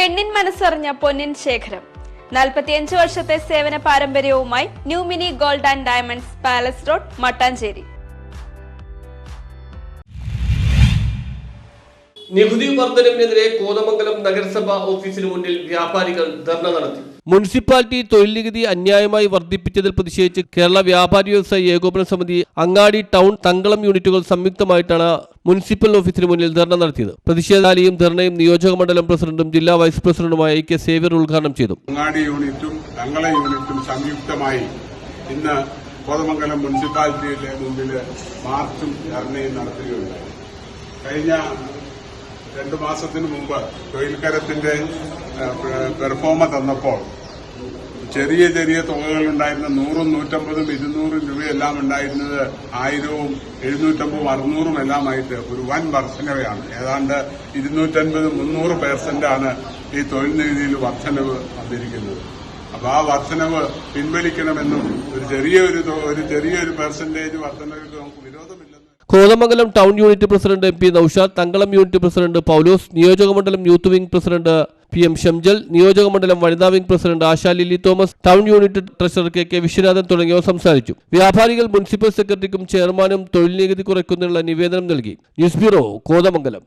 പെണ്ണിൻ മനസ്സറിഞ്ഞ പൊന്നിൻ ശേഖരം. നാൽപ്പത്തിയഞ്ച് വർഷത്തെ സേവന പാരമ്പര്യവുമായി new mini gold and diamonds palace road Mattancherry. നികുതി വർധനവിനെതിരെ കോതമംഗലം നഗരസഭ ഓഫീസിന് മുന്നിൽ വ്യാപാരികൾ ധർണ നടത്തി. മുനിസിപ്പാലിറ്റി തൊഴിൽ നികുതി അന്യായമായി വർദ്ധിപ്പിച്ചതിൽ പ്രതിഷേധിച്ച് കേരള വ്യാപാരി വ്യവസായ ഏകോപന സമിതി അങ്ങാടി ടൗൺ തങ്കളം യൂണിറ്റുകൾ സംയുക്തമായിട്ടാണ് മുനിസിപ്പൽ ഓഫീസിന് മുന്നിൽ ധർണ നടത്തിയത്. പ്രതിഷേധാലിയും ധർണയും നിയോജക മണ്ഡലം പ്രസിഡന്റും ജില്ലാ വൈസ് പ്രസിഡന്റുമായ കെ സേവ്യർ ഉദ്ഘാടനം ചെയ്തു. അങ്ങാടി യൂണിറ്റും തങ്കള യൂണിറ്റും സംയുക്തമായി ഇന്ന് കോതമംഗലം മുനിസിപ്പാലിറ്റിയിലെ മുമ്പിൽ മാർച്ചും ധർണയും നടത്തുകയുണ്ടായി. കഴിഞ്ഞ രണ്ടു മാസത്തിന് മുമ്പ് തൊഴിൽക്കരത്തിന്റെ പെർഫോമ തന്നപ്പോൾ ചെറിയ ചെറിയ തുകകൾ ഉണ്ടായിരുന്ന നൂറും നൂറ്റമ്പതും ഇരുന്നൂറും രൂപയെല്ലാം ഉണ്ടായിരുന്നത് ആയിരവും എഴുന്നൂറ്റമ്പതും അറുന്നൂറും എല്ലാമായിട്ട് ഒരു വൻ വർധനവയാണ്. ഏതാണ്ട് ഇരുന്നൂറ്റൻപത് മുന്നൂറ് പേഴ്സന്റാണ് ഈ തൊഴിൽ നികുതിയിൽ വർധനവ് വന്നിരിക്കുന്നത്. അപ്പൊ ആ വർധനവ് പിൻവലിക്കണമെന്നും ഒരു ചെറിയൊരു ഒരു ചെറിയൊരു പെർസെന്റേജ് വർധനകൾക്ക് നമുക്ക് വിരോധമില്ലെന്ന് Kothamangalam town unit president M P Noushad Thankalam unit president Paulose നിയോജകമണ്ഡലം youth wing president P M Shamjal നിയോജകമണ്ഡലം വനിതാ wing president Asha Lilly Thomas town unit treasurer K K Viswanathan തുടങ്ങിയവർ സംസാരിച്ചു. വ്യാപാരികൾ മുനിസിപ്പൽ സെക്രട്ടറിക്കും ചെയർമാനും തൊഴിൽ നികുതി കുറയ്ക്കുന്നതിനുള്ള നിവേദനം നൽകി. News bureau Kothamangalam.